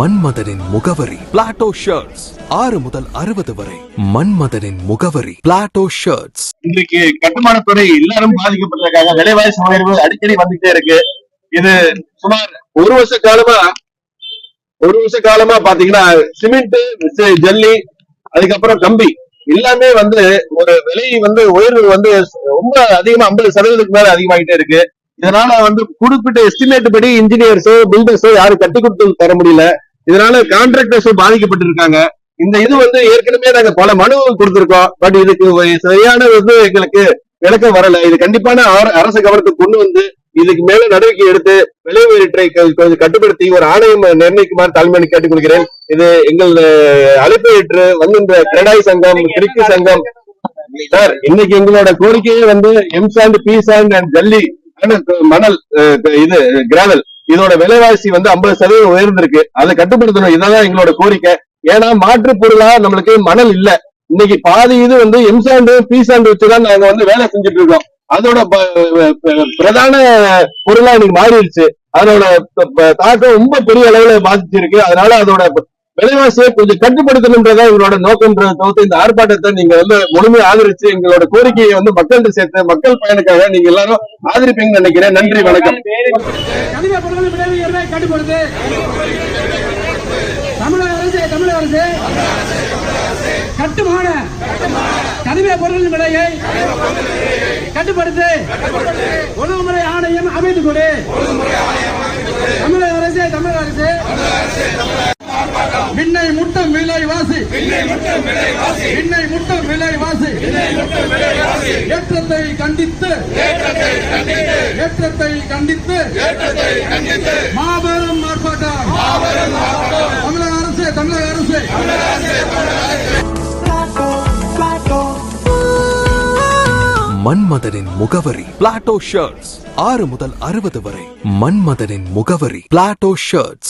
மன்மதனின் முகவரி. Plato shirts ஆறு முதல் அறுபது வரை மன்மதனின் முகவரி. பிளாட்டோ ஷர்ட்ஸ் இன்றைக்கு கட்டுமானத்துறை எல்லாரும் பாதிக்கப்பட்டிருக்காங்க. விலைவாசி உயர்வு அடிக்கடி வந்துட்டே இருக்கு. இது சுமார் ஒரு வருஷ காலமா ஒரு வருஷ காலமா பாத்தீங்கன்னா சிமெண்ட் ஜல்லி அதுக்கப்புறம் கம்பி எல்லாமே வந்து ஒரு விலை வந்து உயர்வு வந்து ரொம்ப அதிகமா ஐம்பது சதவீதத்துக்கு மேல அதிகமாகிட்டே இருக்கு. இதனால வந்து குறிப்பிட்ட எஸ்டிமேட் படி இன்ஜினியர்ஸோ பில்டர்ஸோ யாரும் கட்டி கொடுத்து தர முடியல. இதனால கான்ட்ராக்டர்ஸோ பாதிக்கப்பட்டிருக்காங்க. இந்த இது வந்து ஏற்கனவே நாங்க பல மனு கொடுத்திருக்கோம். பட் இதுக்கு சரியான வந்து எங்களுக்கு விளக்கம் வரல. இது கண்டிப்பான அர- அரசு கவனத்துக்கு கொண்டு வந்து இதுக்கு மேல நடவடிக்கை எடுத்து விலை உயர்வை கொஞ்சம் கட்டுப்படுத்தி ஒரு ஆணையம் நிர்ணயிக்குமாறு தலைமையை கேட்டுக்கொள்கிறேன். இது எங்கள் அழைப்பை ஏற்று வந்திருந்த கிரடாய் சங்கம் கிரிக்கி சங்கம். சார் இன்னைக்கு எங்களோட கோரிக்கையே வந்து M sand P sand and ஜல்லி மணல் இது கிராவல் இதோட விலைவாசி வந்து ஐம்பது சதவீதம் உயர்ந்திருக்கு. அதை கட்டுப்படுத்தணும். இதான் எங்களோட கோரிக்கை. ஏன்னா மாற்று பொருளா நம்மளுக்கு மணல் இல்ல. இன்னைக்கு பாதி இது வந்து எம்சாண்டு பி சாண்டு வச்சுதான் நாங்க வந்து வேலை செஞ்சுட்டு இருக்கோம் அதோட பிரதான பொருளா இன்னைக்கு மாறிடுச்சு. அதோட தாக்கம் ரொம்ப பெரிய அளவுல பாதிச்சிருக்கு. அதனால அதோட விலைவாசியை கொஞ்சம் கட்டுப்படுத்தணும்ன்றதா இவரோட நோக்கம்ன்றத தவிர்த்து இந்த ஆர்ப்பாட்டத்தை நீங்க வந்து முழுமையா ஆதரிச்சு எங்களோட கோரிக்கையை வந்து மக்கள்கிட்ட சேர்த்து மக்கள் பயனுக்காக நீங்க எல்லாரும் ஆதரிப்பீங்கன்னு நினைக்கிறேன் நன்றி வணக்கம் தமிழக அரசு தமிழக அரசு கட்டுமான கனிம பொருள் விலையை கட்டுப்படுத்து ஒழுங்குமுறை ஆணையம் அமைத்துக் கொடு தமிழக அரசு தமிழக அரசு முட்டும் விலை வாசி விண்ணை முட்டும் விலை வாசி ஏற்றத்தை கண்டித்து. ஏற்றத்தை கண்டித்து. மாபெரும் ஆர்ப்பாட்டம். தமிழக அரசு தமிழக அரசு. மன்மதனின் முகவரி பிளாட்டோ ஷர்ட்ஸ் ஆறு முதல் அறுபது வரை மன்மதனின் முகவரி பிளாட்டோ ஷர்ட்ஸ்